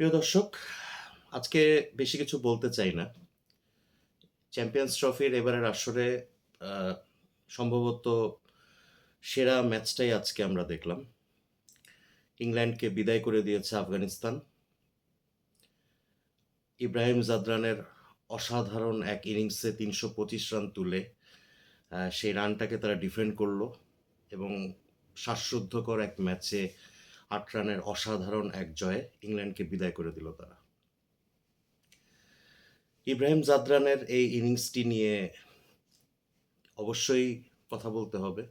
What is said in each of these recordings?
প্রিয় দর্শক, আজকে বেশি কিছু বলতে চাই না। চ্যাম্পিয়ন্স ট্রফির এবারের আসরে সম্ভবত সেরা ম্যাচটাই আজকে আমরা দেখলাম। ইংল্যান্ডকে বিদায় করে দিয়েছে আফগানিস্তান। ইব্রাহিম জাদরানের অসাধারণ এক ইনিংসে তিনশো পঁচিশ রান তুলে সেই রানটাকে তারা ডিফেন্ড করল এবং শ্বাসরুদ্ধকর এক ম্যাচে আট রানের অসাধারণ এক জয়ে ইংল্যান্ডকে বিদায় করে দিল তারা। ইব্রাহিম জাদরানের এই ইনিংসটি নিয়ে অবশ্যই কথা বলতে হবে।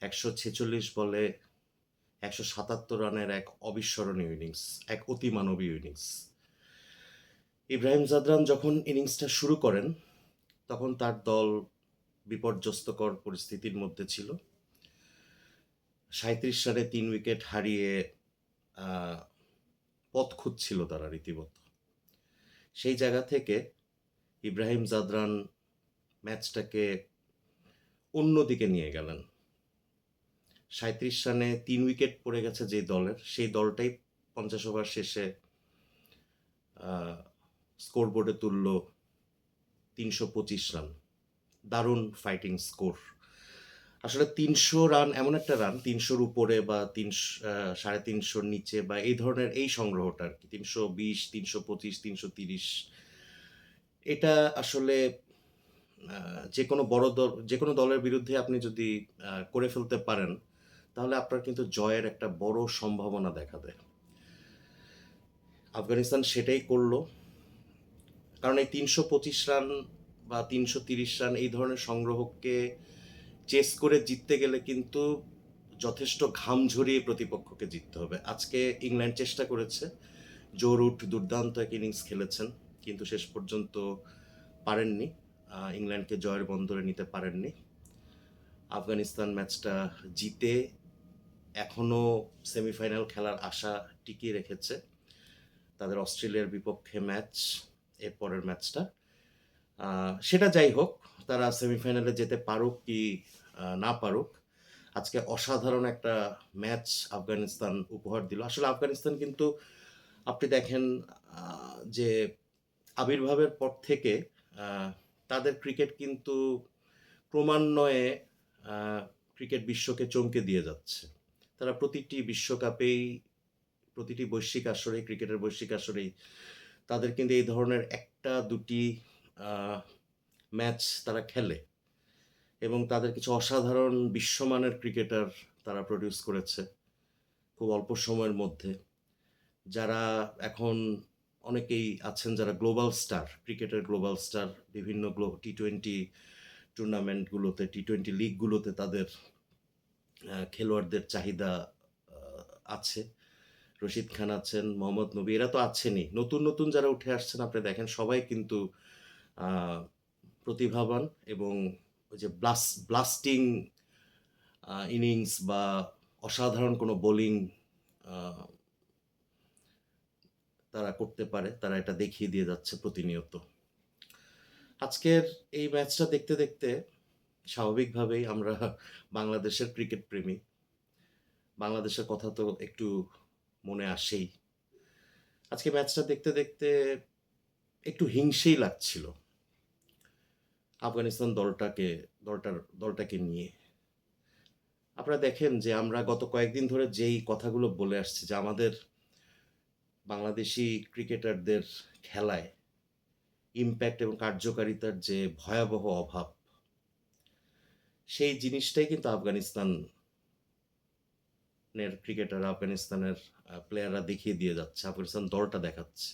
একশো ছেচল্লিশ বলে একশো সাতাত্তর রানের এক অবিস্মরণীয় ইনিংস, এক অতিমানবীয় ইনিংস। ইব্রাহিম জাদরান যখন ইনিংসটা শুরু করেন, তখন তার দল বিপর্যস্তকর পরিস্থিতির মধ্যে ছিল। সাঁত্রিশ রানে তিন উইকেট হারিয়ে পথ খুঁজছিল তারা রীতিমতো। সেই জায়গা থেকে ইব্রাহিম জাদরান ম্যাচটাকে অন্যদিকে নিয়ে গেলেন। সাঁত্রিশ রানে তিন উইকেট পড়ে গেছে যে দলের, সেই দলটাই পঞ্চাশ ওভার শেষে স্কোর বোর্ডে তুলল তিনশো পঁচিশ রান। দারুণ ফাইটিং স্কোর। আসলে তিনশো রান এমন একটা রান তিনশোর উপরে বা তিনশো সাড়ে তিনশোর নিচে বা এই ধরনের এই সংগ্রহটা আর কি, তিনশো বিশ, তিনশো পঁচিশ, তিনশো তিরিশ। এটা আসলে যে কোনো বড় দল, যে কোনো দলের বিরুদ্ধে আপনি যদি করে ফেলতে পারেন, তাহলে আপনার কিন্তু জয়ের একটা বড় সম্ভাবনা দেখা দেয়। আফগানিস্তান সেটাই করল। কারণ এই তিনশো পঁচিশ রান বা তিনশো তিরিশ রান এই ধরনের সংগ্রহকে চেস করে জিততে গেলে কিন্তু যথেষ্ট ঘাম ঝরিয়ে প্রতিপক্ষকে জিততে হবে। আজকে ইংল্যান্ড চেষ্টা করেছে জো রুট দুর্দান্ত এক ইনিংস খেলেছেন, কিন্তু শেষ পর্যন্ত পারেননি। ইংল্যান্ডকে জয়ের বন্দরে নিতে পারেননি। আফগানিস্তান ম্যাচটা জিতে এখনও সেমিফাইনাল খেলার আশা টিকিয়ে রেখেছে। তাদের অস্ট্রেলিয়ার বিপক্ষে ম্যাচ, এরপরের ম্যাচটা। সেটা যাই হোক তারা সেমিফাইনালে যেতে পারুক কি না পারুক। আজকে অসাধারণ একটা ম্যাচ আফগানিস্তান উপহার দিল। আসলে আফগানিস্তান কিন্তু আপনি দেখেন যে আবির্ভাবের পর থেকে তাদের ক্রিকেট কিন্তু ক্রমান্বয়ে ক্রিকেট বিশ্বকে চমকে দিয়ে যাচ্ছে। তারা প্রতিটি বিশ্বকাপেই, প্রতিটি বৈশ্বিক আসরেই ক্রিকেটের বৈশ্বিক আসরেই তাদের কিন্তু এই ধরনের একটা, দুটি ম্যাচ তারা খেলে এবং তাদের কিছু অসাধারণ বিশ্বমানের ক্রিকেটার তারা প্রডিউস করেছে খুব অল্প সময়ের মধ্যে। যারা এখন অনেকেই আছেন যারা গ্লোবাল স্টার ক্রিকেটের গ্লোবাল স্টার বিভিন্ন গ্লো টি টোয়েন্টি টুর্নামেন্টগুলোতে টি টোয়েন্টি লিগগুলোতে তাদের খেলোয়াড়দের চাহিদা আছে। রশিদ খান আছেন, মোহাম্মদ নবী, এরা তো আছেনই। নতুন নতুন যারা উঠে আসছেন, আপনি দেখেন সবাই কিন্তু প্রতিভাবান এবং ওই যে ব্লাস ব্লাস্টিং ইনিংস বা অসাধারণ কোনো বোলিং তারা করতে পারে, তারা এটা দেখিয়ে দিয়ে যাচ্ছে প্রতিনিয়ত। আজকের এই ম্যাচটা দেখতে দেখতে স্বাভাবিকভাবেই আমরা বাংলাদেশের ক্রিকেট প্রেমী। বাংলাদেশের কথা তো একটু মনে আসেই। আজকে ম্যাচটা দেখতে দেখতে একটু হিংসেই লাগছিল। আফগানিস্তান দলটাকে, দলটার, দলটাকে নিয়ে। আপনারা দেখেন যে আমরা গত কয়েকদিন ধরে যেই কথাগুলো বলে আসছি যে আমাদের বাংলাদেশি ক্রিকেটারদের খেলায় ইম্প্যাক্ট এবং কার্যকারিতার যে ভয়াবহ অভাব, সেই জিনিসটাই কিন্তু আফগানিস্তান এর ক্রিকেটার, আফগানিস্তানের প্লেয়াররা দেখিয়ে দিয়ে যাচ্ছে, আফগানিস্তান দলটা দেখাচ্ছে।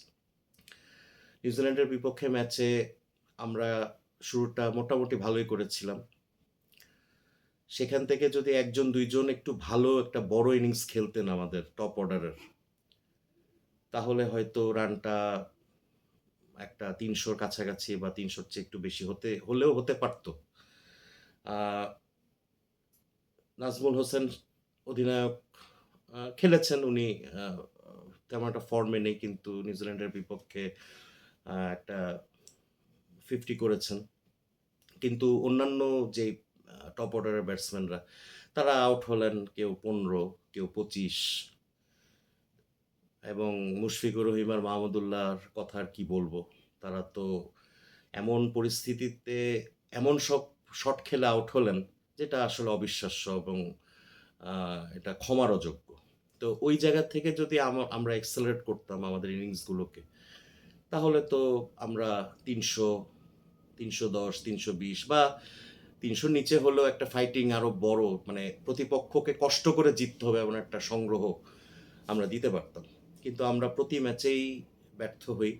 নিউজিল্যান্ডের বিপক্ষে ম্যাচে আমরা শুরুটা মোটামুটি ভালোই করেছিলাম। সেখান থেকে যদি একজন, দুইজন একটু ভালো একটা বড় ইনিংস খেলতেন আমাদের টপ অর্ডারের তাহলে হয়তো রানটা একটা তিনশোর কাছাকাছি বা তিনশোর চেয়ে একটু বেশি হতে, হলেও হতে পারতো। নাজমুল হোসেন অধিনায়ক খেলেছেন উনি তেমন একটা ফর্মে নেই, কিন্তু নিউজিল্যান্ডের বিপক্ষে একটা ফিফটি করেছেন। কিন্তু অন্যান্য যে টপ অর্ডারের ব্যাটসম্যানরা তারা আউট হলেন কেউ পনেরো, কেউ পঁচিশ। এবং মুশফিকুর রহিম আর মাহমুদুল্লাহর কথা আর কি বলব? তারা তো এমন পরিস্থিতিতে এমন সব শট খেলে আউট হলেন, যেটা আসলে অবিশ্বাস্য এবং এটা ক্ষমার অযোগ্য তো ওই জায়গা থেকে যদি আম- আমরা এক্সেলারেট করতাম আমাদের ইনিংসগুলোকে তাহলে তো আমরা তিনশো তিনশো দশ, তিনশো বিশ বা তিনশোর নিচে হলেও একটা ফাইটিং আরও বড় মানে প্রতিপক্ষকে কষ্ট করে জিততে হবে এমন একটা সংগ্রহ আমরা দিতে পারতাম। কিন্তু আমরা প্রতি ম্যাচেই ব্যর্থ হই।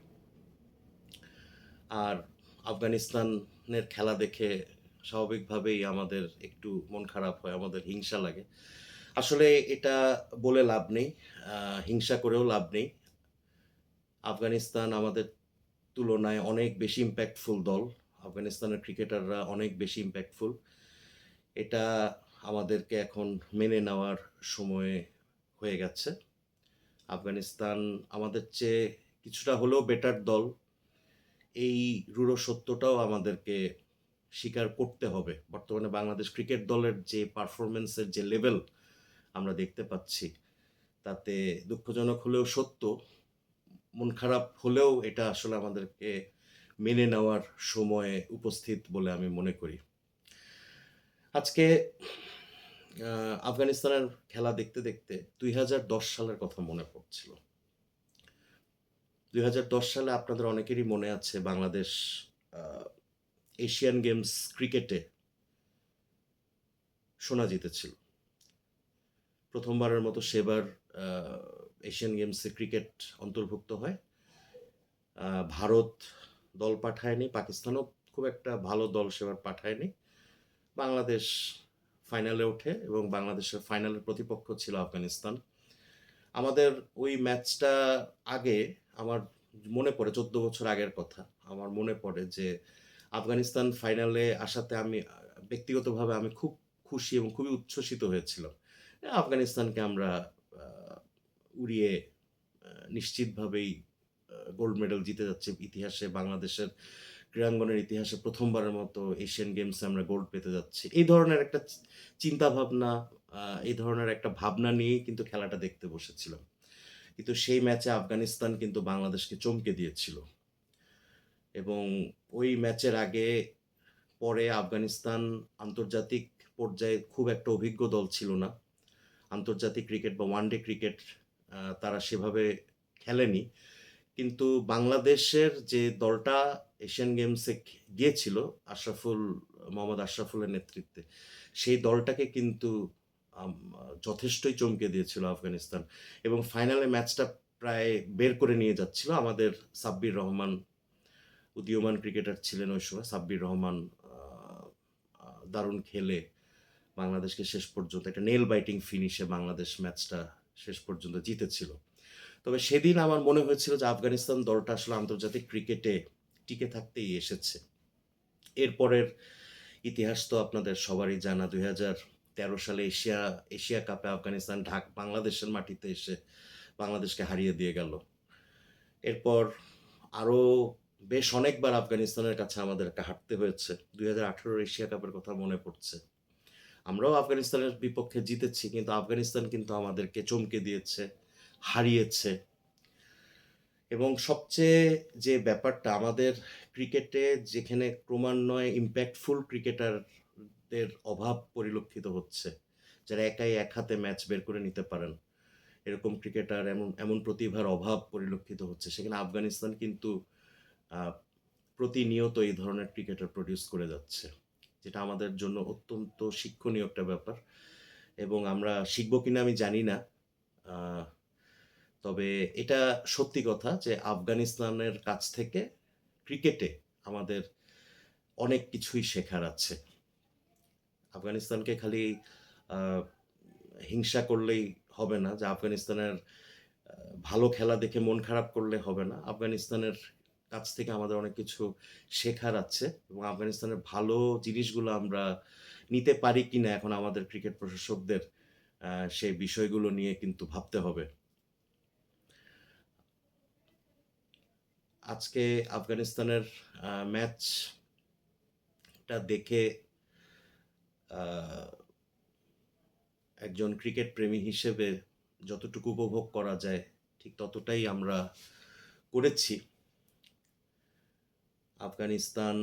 আর আফগানিস্তানের খেলা দেখে স্বাভাবিকভাবেই আমাদের একটু মন খারাপ হয়, আমাদের হিংসা লাগে। আসলে এটা বলে লাভ নেই হিংসা করেও লাভ নেই। আফগানিস্তান আমাদের তুলনায় অনেক বেশি ইম্প্যাক্টফুল দল। আফগানিস্তানের ক্রিকেটাররা অনেক বেশি ইম্প্যাক্টফুল এটা আমাদেরকে এখন মেনে নেওয়ার সময় হয়ে গেছে। আফগানিস্তান আমাদের চেয়ে কিছুটা হলেও বেটার দল। এই রূঢ় সত্যটাও আমাদেরকে স্বীকার করতে হবে। বর্তমানে বাংলাদেশ ক্রিকেট দলের যে পারফরমেন্সের যে লেভেল আমরা দেখতে পাচ্ছি, তাতে দুঃখজনক হলেও সত্য। মন খারাপ হলেও এটা আসলে আমাদেরকে মেনে নেওয়ার সময়ে উপস্থিত বলে আমি মনে করি। আজকে আফগানিস্তানের খেলা দেখতে দেখতে দুই হাজার দশ সালের কথা মনে পড়ছিল। দুই হাজার দশ সালে আপনাদের অনেকেরই মনে আছে বাংলাদেশ এশিয়ান গেমস ক্রিকেটে সোনা জিতেছিল। প্রথমবারের মতো সেবার এশিয়ান গেমসে ক্রিকেট অন্তর্ভুক্ত হয়। ভারত দল পাঠায়নি, পাকিস্তানও খুব একটা ভালো দল সেবার পাঠায়নি। বাংলাদেশ ফাইনালে ওঠে এবং বাংলাদেশের ফাইনালের প্রতিপক্ষ ছিল আফগানিস্তান। আমাদের ওই ম্যাচটা আগে আমার মনে পড়ে, চোদ্দ বছর আগের কথা। আমার মনে পড়ে যে আফগানিস্তান ফাইনালে আসাতে আমি, ব্যক্তিগতভাবে আমি খুব খুশি এবং খুবই উচ্ছ্বসিত হয়েছিলাম। আফগানিস্তানকে আমরা উড়িয়ে নিশ্চিতভাবেই গোল্ড মেডেল জিতে যাচ্ছে ইতিহাসে, বাংলাদেশের ক্রীড়াঙ্গনের ইতিহাসে প্রথমবারের মতো এশিয়ান গেমসে আমরা গোল্ড পেতে যাচ্ছি। এই ধরনের একটা চিন্তা ভাবনা এই ধরনের একটা ভাবনা নিয়েই কিন্তু খেলাটা দেখতে বসেছিলাম। কিন্তু সেই ম্যাচে আফগানিস্তান কিন্তু বাংলাদেশকে চমকে দিয়েছিল। এবং ওই ম্যাচের আগে, পরে আফগানিস্তান আন্তর্জাতিক পর্যায়ে খুব একটা অভিজ্ঞ দল ছিল না। আন্তর্জাতিক ক্রিকেট বা ওয়ানডে ক্রিকেট তারা সেভাবে খেলেনি। কিন্তু বাংলাদেশের যে দলটা এশিয়ান গেমসে গিয়েছিল আশরাফুল, মোহাম্মদ আশরাফুলের নেতৃত্বে, সেই দলটাকে কিন্তু যথেষ্টই চমকে দিয়েছিল আফগানিস্তান এবং ফাইনালে ম্যাচটা প্রায় বের করে নিয়ে যাচ্ছিল আমাদের সাব্বির রহমান, উদীয়মান ক্রিকেটার ছিলেন ওই সময়, সাব্বির রহমান দারুণ খেলে বাংলাদেশকে শেষ পর্যন্ত একটা নেল বাইটিং ফিনিশে বাংলাদেশ ম্যাচটা শেষ পর্যন্ত জিতেছিল। তবে সেদিন আমার মনে হয়েছিল যে আফগানিস্তান দলটা আসলে আন্তর্জাতিক ক্রিকেটে টিকে থাকতেই এসেছে। এরপরের ইতিহাস তো আপনাদের সবারই জানা, দুই হাজার তেরো সালে এশিয়া এশিয়া কাপে আফগানিস্তান ঢাক বাংলাদেশের মাটিতে এসে বাংলাদেশকে হারিয়ে দিয়ে গেল। এরপর আরও বেশ অনেকবার আফগানিস্তানের কাছে আমাদেরকে হাঁটতে হয়েছে। দুই হাজার আঠেরোর এশিয়া কাপের কথা মনে পড়ছে। আমরাও আফগানিস্তানের বিপক্ষে জিতেছি, কিন্তু আফগানিস্তান কিন্তু আমাদেরকে চমকে দিয়েছে। হারিয়েছে। এবং সবচেয়ে যে ব্যাপারটা আমাদের ক্রিকেটে যেখানে ক্রমান্বয়ে ইম্প্যাক্টফুল ক্রিকেটারদের অভাব পরিলক্ষিত হচ্ছে, যারা একাই এক হাতে ম্যাচ বের করে নিতে পারেন, এরকম ক্রিকেটার এমন এমন প্রতিভার অভাব পরিলক্ষিত হচ্ছে। সেখানে আফগানিস্তান কিন্তু প্রতিনিয়ত এই ধরনের ক্রিকেটার প্রডিউস করে যাচ্ছে, যেটা আমাদের জন্য অত্যন্ত শিক্ষণীয় একটা ব্যাপার। এবং আমরা শিখব কিনা আমি জানি না। তবে এটা সত্যি কথা যে আফগানিস্তানের কাছ থেকে ক্রিকেটে আমাদের অনেক কিছুই শেখার আছে। আফগানিস্তানকে খালি হিংসা করলেই হবে না, যে আফগানিস্তানের ভালো খেলা দেখে মন খারাপ করলে হবে না। আফগানিস্তানের কাছ থেকে আমাদের অনেক কিছু শেখার আছে এবং আফগানিস্তানের ভালো জিনিসগুলো আমরা নিতে পারি কিনা এখন আমাদের ক্রিকেট প্রশাসকদের সেই বিষয়গুলো নিয়ে কিন্তু ভাবতে হবে। আজকে আফগানিস্তানের ম্যাচটা দেখে একজন ক্রিকেট প্রেমী হিসেবে যতটুকু উপভোগ করা যায় ঠিক ততটাই আমরা করেছি। আফগানিস্তান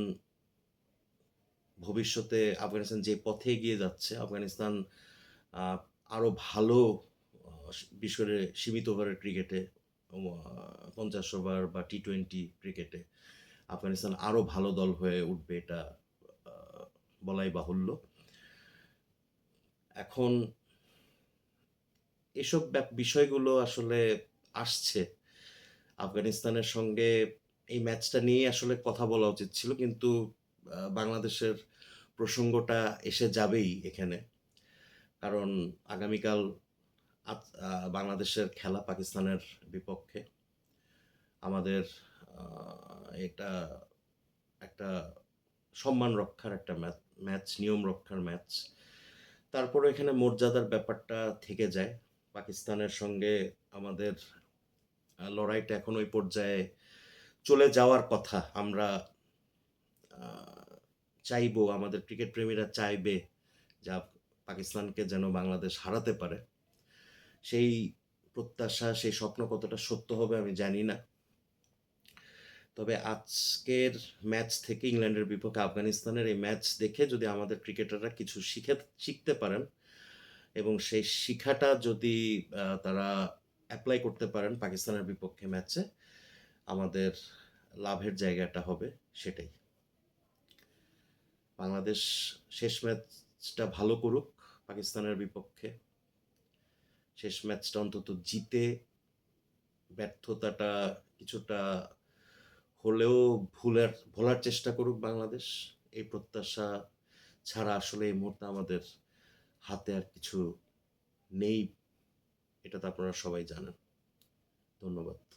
ভবিষ্যতে আফগানিস্তান যে পথে এগিয়ে যাচ্ছে আফগানিস্তান আহ, আরও ভালো করে সীমিত ওভারের ক্রিকেটে পঞ্চাশ ওভার বা টি টোয়েন্টি ক্রিকেটে আফগানিস্তান আরও ভালো দল হয়ে উঠবে এটা বলাই বাহুল্য। এখন এসব বিষয়গুলো আসলে আসছে। আফগানিস্তানের সঙ্গে এই ম্যাচটা নিয়ে আসলে কথা বলা উচিত ছিল, কিন্তু বাংলাদেশের প্রসঙ্গটা এসে যাবেই এখানে। কারণ আগামীকাল বাংলাদেশের খেলা পাকিস্তানের বিপক্ষে আমাদের এটা একটা সম্মান রক্ষার একটা ম্যাচ, নিয়ম রক্ষার ম্যাচ। তারপরে এখানে মর্যাদার ব্যাপারটা থেকে যায়। পাকিস্তানের সঙ্গে আমাদের লড়াইটা এখন ওই পর্যায়ে চলে যাওয়ার কথা। আমরা চাইব, আমাদের ক্রিকেট প্রেমীরা চাইবে যা পাকিস্তানকে যেন বাংলাদেশ হারাতে পারে। সেই প্রত্যাশা, সেই স্বপ্ন কতটা সত্য হবে আমি জানি না। তবে আজকের ম্যাচ থেকে ইংল্যান্ডের বিপক্ষে আফগানিস্তানের এই ম্যাচ দেখে যদি আমাদের ক্রিকেটাররা কিছু শিখে, শিখতে পারেন এবং সেই শিক্ষাটা যদি তারা অ্যাপ্লাই করতে পারেন পাকিস্তানের বিপক্ষে ম্যাচে, আমাদের লাভের জায়গাটা হবে সেটাই। বাংলাদেশ শেষ ম্যাচটা ভালো করুক পাকিস্তানের বিপক্ষে। শেষ ম্যাচটা অন্তত জিতে ব্যর্থতাটা কিছুটা হলেও ভুলার, ভোলার চেষ্টা করুক বাংলাদেশ। এই প্রত্যাশা ছাড়া আসলে এই মুহূর্তে আমাদের হাতে আর কিছু নেই, এটা তো আপনারা সবাই জানেন। ধন্যবাদ।